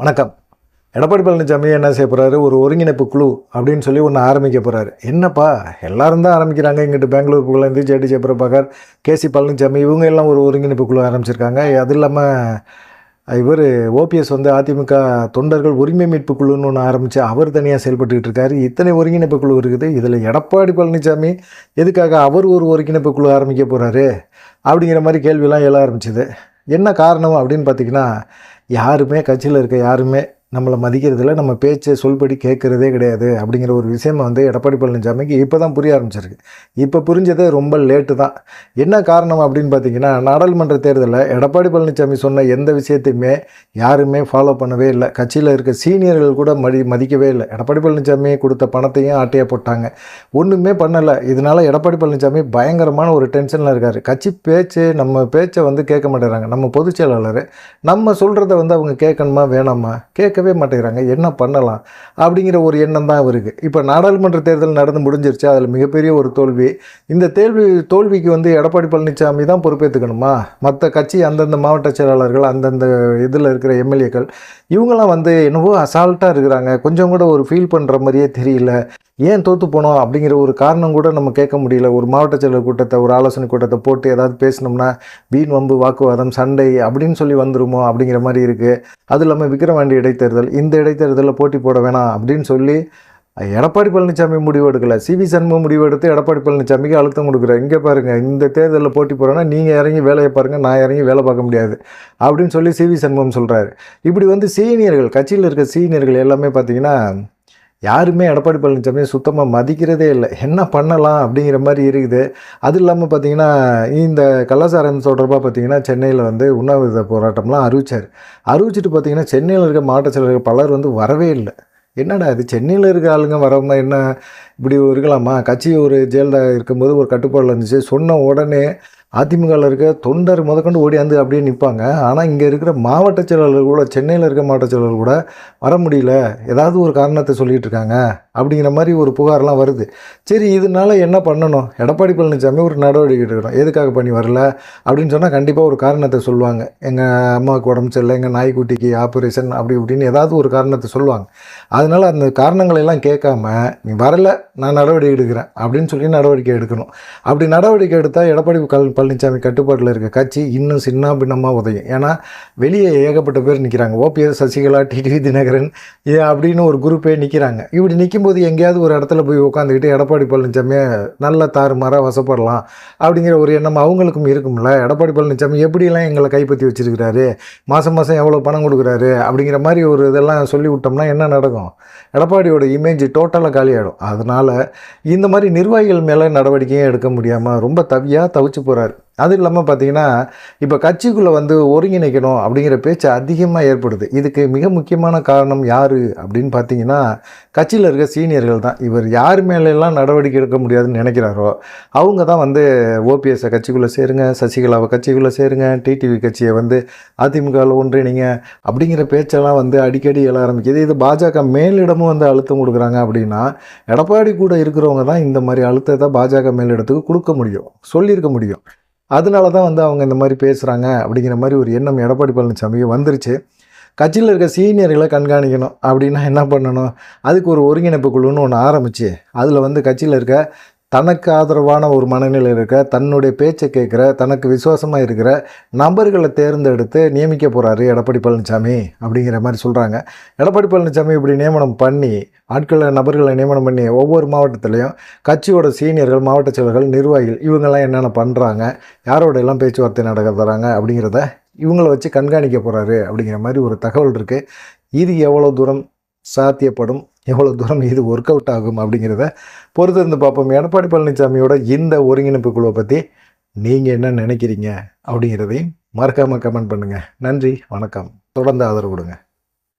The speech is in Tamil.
வணக்கம். எடப்பாடி பழனிசாமி என்ன செய்ய போகிறாரு ஒரு ஒருங்கிணைப்பு குழு அப்படின்னு சொல்லி ஒன்று ஆரம்பிக்க போகிறாரு என்னப்பா? எல்லாரும் தான் ஆரம்பிக்கிறாங்க. இங்கிட்டு Bangalore Pugazhendi J D Jayaprabhakar K C Palanisamy இவங்க எல்லாம் ஒரு ஒருங்கிணைப்பு குழு ஆரம்பிச்சிருக்காங்க. அது இல்லாமல் இவர் ஓபிஎஸ் வந்து அதிமுக தொண்டர்கள் உரிமை மீட்பு குழுன்னு ஒன்று ஆரம்பித்து அவர் தனியாக செயல்பட்டுக்கிட்டு இருக்காரு. இத்தனை ஒருங்கிணைப்பு குழு இருக்குது. இதில் எடப்பாடி பழனிசாமி எதுக்காக அவர் ஒரு ஒருங்கிணைப்பு குழு ஆரம்பிக்க போகிறாரு அப்படிங்கிற மாதிரி கேள்வியெல்லாம் எழ ஆரம்பிச்சுது. என்ன காரணம் அப்படின்னு பார்த்திங்கன்னா யாருமே கட்சியில் இருக்க யாருமே நம்மளை மதிக்கிறதில்ல நம்ம பேச்சை சொல்படி கேட்குறதே கிடையாது அப்படிங்கிற ஒரு விஷயம் வந்து எடப்பாடி பழனிசாமிக்கு இப்போ தான் புரிய ஆரம்பிச்சிருக்கு. இப்போ புரிஞ்சது ரொம்ப லேட்டு தான். என்ன காரணம் அப்படின்னு பார்த்தீங்கன்னா நாடாளுமன்ற தேர்தலில் எடப்பாடி பழனிசாமி சொன்ன எந்த விஷயத்தையுமே யாருமே ஃபாலோ பண்ணவே இல்லை. கட்சியில் இருக்க சீனியர்கள் கூட மதி மதிக்கவே இல்லை. எடப்பாடி பழனிசாமி கொடுத்த பணத்தையும் ஆட்டையாக போட்டாங்க. ஒன்றுமே பண்ணலை. இதனால் எடப்பாடி பழனிசாமி பயங்கரமான ஒரு டென்ஷனில் இருக்கார். கட்சி பேச்சு நம்ம பேச்சை வந்து கேட்க மாட்டேறாங்க. நம்ம பொதுச் செயலாளர் நம்ம சொல்கிறத வந்து அவங்க கேட்கணுமா வேணாமா? கேட்க கேட்கவே மாட்டேங்கிறாங்க. என்ன பண்ணலாம்? அப்படிங்கிற ஒரு எண்ணம் தான் இருக்குது இப்போ நாடாளுமன்ற தேர்தல் நடந்து முடிஞ்சிருச்சு. அதில் மிகப்பெரிய ஒரு தோல்வி. இந்த தேல்வி தோல்விக்கு வந்து எடப்பாடி பழனிசாமி தான் பொறுப்பேற்றுக்கணுமா மற்ற கட்சி அந்தந்த மாவட்ட செயலாளர்கள் அந்தந்த இதில் இருக்கிற எம்எல்ஏக்கள் இவங்கெல்லாம் வந்து என்னவோ அசால்ட்டாக இருக்கிறாங்க. கொஞ்சம் கூட ஒரு ஃபீல் பண்ணுற மாதிரியே தெரியல. ஏன் தோற்று போனோம் அப்படிங்கிற ஒரு காரணம் கூட நம்ம கேட்க முடியல. ஒரு மாவட்ட செயலர் கூட்டத்தை ஒரு ஆலோசனை கூட்டத்தை போட்டு ஏதாவது பேசினோம்னா வீண் வம்பு வாக்குவாதம் சண்டை அப்படின்னு சொல்லி வந்துருமோ அப்படிங்கிற மாதிரி இருக்குது அது இல்லாமல் விக்கிரவாண்டி இடைத்தேர்தல் இந்த இடைத்தேர்தலில் போட்டி போட வேணாம் அப்படின்னு சொல்லி எடப்பாடி பழனிசாமி முடிவு எடுக்கல. சிவி சண்முகம் முடிவு எடுத்து எடப்பாடி பழனிசாமிக்கு அழுத்தம் கொடுக்குறேன் இங்கே பாருங்கள் இந்த தேர்தலில் போட்டி போகிறோன்னா நீங்கள் இறங்கி வேலையை பாருங்கள் நான் இறங்கி வேலை பார்க்க முடியாது அப்படின்னு சொல்லி சிவி சண்முகம் சொல்கிறாரு இப்படி வந்து சீனியர்கள் கட்சியில் இருக்க சீனியர்கள் எல்லாமே பார்த்தீங்கன்னா யாருமே எடப்பாடி பழனிசாமியை சுத்தமாக மதிக்கிறதே இல்லை. என்ன பண்ணலாம் அப்படிங்கிற மாதிரி இருக்குது. அது இல்லாமல் பார்த்தீங்கன்னா இந்த கலாச்சாரம் தொடர்பாக பார்த்தீங்கன்னா சென்னையில் வந்து உண்ணாவிரத போராட்டம்லாம் அறிவிச்சார். அறிவிச்சிட்டு பார்த்தீங்கன்னா சென்னையில் இருக்க மாவட்ட செயலர்கள் பலர் வந்து வரவே இல்லை. என்னடா இது? சென்னையில் இருக்க ஆளுங்க வராம என்ன இப்படி இருக்கலாமா? கட்சி ஒரு ஜெயலலிதா இருக்கும்போது ஒரு கட்டுப்பாடில் இருந்துச்சு. சொன்ன உடனே அதிமுகவில் இருக்க தொண்டர் முதற்கொண்டு ஓடியாந்து அப்படியே நிற்பாங்க ஆனால் இங்கே இருக்கிற மாவட்ட செயலாளர் கூட சென்னையில் இருக்க மாவட்ட செயலாளர் கூட வர முடியல. ஏதாவது ஒரு காரணத்தை சொல்லிகிட்டு இருக்காங்க. அப்படிங்கிற மாதிரி ஒரு புகார்லாம் வருது. சரி இதனால என்ன பண்ணணும்? எடப்பாடி பழனிசாமி ஒரு நடவடிக்கை எடுக்கணும். எதுக்காக பண்ணி வரல? அப்படின்னு சொன்னால் கண்டிப்பாக ஒரு காரணத்தை சொல்லுவாங்க. எங்கள் அம்மாவுக்கு உடம்பு சரியில்லை எங்கள் நாய்க்குட்டிக்கு ஆப்ரேஷன் அப்படி இப்படின்னு ஏதாவது ஒரு காரணத்தை சொல்லுவாங்க. அதனால் அந்த காரணங்களெல்லாம் கேட்காம நீ வரல நான் நடவடிக்கை எடுக்கிறேன் அப்படின்னு சொல்லி நடவடிக்கை எடுக்கணும். அப்படி நடவடிக்கை எடுத்தால் எடப்பாடி கல் பழனிசாமி கட்டுப்பாட்டில் இருக்க கட்சி இன்னும் சின்ன பின்னமாக உதயும். ஏன்னா வெளியே ஏகப்பட்ட பேர் நிற்கிறாங்க. ஓபிஎஸ் சசிகலா டிடிவி தினகரன் இது அப்படின்னு ஒரு குரூப்பே நிற்கிறாங்க. இப்படி நிற்கும்போது எங்கேயாவது ஒரு இடத்துல போய் உட்காந்துக்கிட்டு எடப்பாடி பழனிசாமியை நல்ல தாறுமாறாக வசப்படலாம் அப்படிங்கிற ஒரு எண்ணம் அவங்களுக்கும் இருக்கும்ல. எடப்பாடி பழனிசாமி எப்படியெல்லாம் எங்களை கைப்பற்றி வச்சிருக்கிறாரு? மாதம் மாதம் எவ்வளோ பணம் கொடுக்குறாரு? அப்படிங்கிற மாதிரி ஒரு இதெல்லாம் சொல்லி விட்டோம்னா என்ன நடக்கும்? எடப்பாடியோட இமேஜ் டோட்டலாக காலியாகிடும் அதனால் இந்த மாதிரி நிர்வாகிகள் மேலே நடவடிக்கையும் எடுக்க முடியாமல் ரொம்ப தவியாக தவிச்சு போகிறாரு அது இல்லாமல் பார்த்தீங்கன்னா இப்போ கட்சிக்குள்ளே வந்து ஒருங்கிணைக்கணும் அப்படிங்கிற பேச்சு அதிகமாக ஏற்படுது. இதுக்கு மிக முக்கியமான காரணம் யார் அப்படின்னு பார்த்தீங்கன்னா கட்சியில் இருக்க சீனியர்கள் தான். இவர் யார் மேலெல்லாம் நடவடிக்கை எடுக்க முடியாதுன்னு நினைக்கிறாரோ அவங்க தான் வந்து ஓபிஎஸ்ஸை கட்சிக்குள்ளே சேருங்க சசிகலாவை கட்சிக்குள்ளே சேருங்க டிடிவி கட்சியை வந்து அதிமுகவில் ஒன்றிணைங்க அப்படிங்கிற பேச்செல்லாம் வந்து அடிக்கடி எழ ஆரம்பிக்குது. இது பாஜக மேலிடமும் வந்து அழுத்தம் கொடுக்குறாங்க அப்படின்னா எடப்பாடி கூட இருக்கிறவங்க தான் இந்த மாதிரி அழுத்தத்தை பாஜக மேலிடத்துக்கு கொடுக்க முடியும் சொல்லியிருக்க முடியும். அதனால தான் வந்து அவங்க இந்த மாதிரி பேசுகிறாங்க அப்படிங்கிற மாதிரி ஒரு எண்ணம் எடப்பாடி பழனிசாமிக்கு வந்துருச்சு. கட்சியில் இருக்க சீனியர்களை கண்காணிக்கணும் அப்படின்னா என்ன பண்ணணும்? அதுக்கு ஒரு ஒருங்கிணைப்பு குழுன்னு ஒன்று ஆரம்பித்து அதில் வந்து கட்சியில் இருக்க தனக்கு ஆதரவான ஒரு மனநிலையில் இருக்க தன்னுடைய பேச்சை கேட்குற தனக்கு விசுவாசமாக இருக்கிற நபர்களை தேர்ந்தெடுத்து நியமிக்க போகிறாரு எடப்பாடி பழனிசாமி அப்படிங்கிற மாதிரி சொல்கிறாங்க எடப்பாடி பழனிசாமி இப்படி நியமனம் பண்ணி ஆட்களை நபர்களை நியமனம் பண்ணி ஒவ்வொரு மாவட்டத்துலேயும் கட்சியோட சீனியர்கள் மாவட்ட செயலர்கள் நிர்வாகிகள் இவங்கெல்லாம் என்னென்ன பண்ணுறாங்க யாரோட எல்லாம் பேச்சுவார்த்தை நடக்க தராங்க அப்படிங்கிறத இவங்கள வச்சு கண்காணிக்க போகிறாரு அப்படிங்கிற மாதிரி ஒரு தகவல் இருக்குது இது எவ்வளோ தூரம் சாத்தியப்படும்? எவ்வளோ தூரம் இது ஒர்க் அவுட் ஆகும் அப்படிங்கிறத பொறுத்து இருந்து பார்ப்போம். எடப்பாடி பழனிசாமியோட இந்த ஒருங்கிணைப்பு குழுவை பற்றி நீங்கள் என்ன நினைக்கிறீங்க அப்படிங்கிறதையும் மறக்காமல் கமெண்ட் பண்ணுங்கள் நன்றி வணக்கம். தொடர்ந்து ஆதரவு கொடுங்க.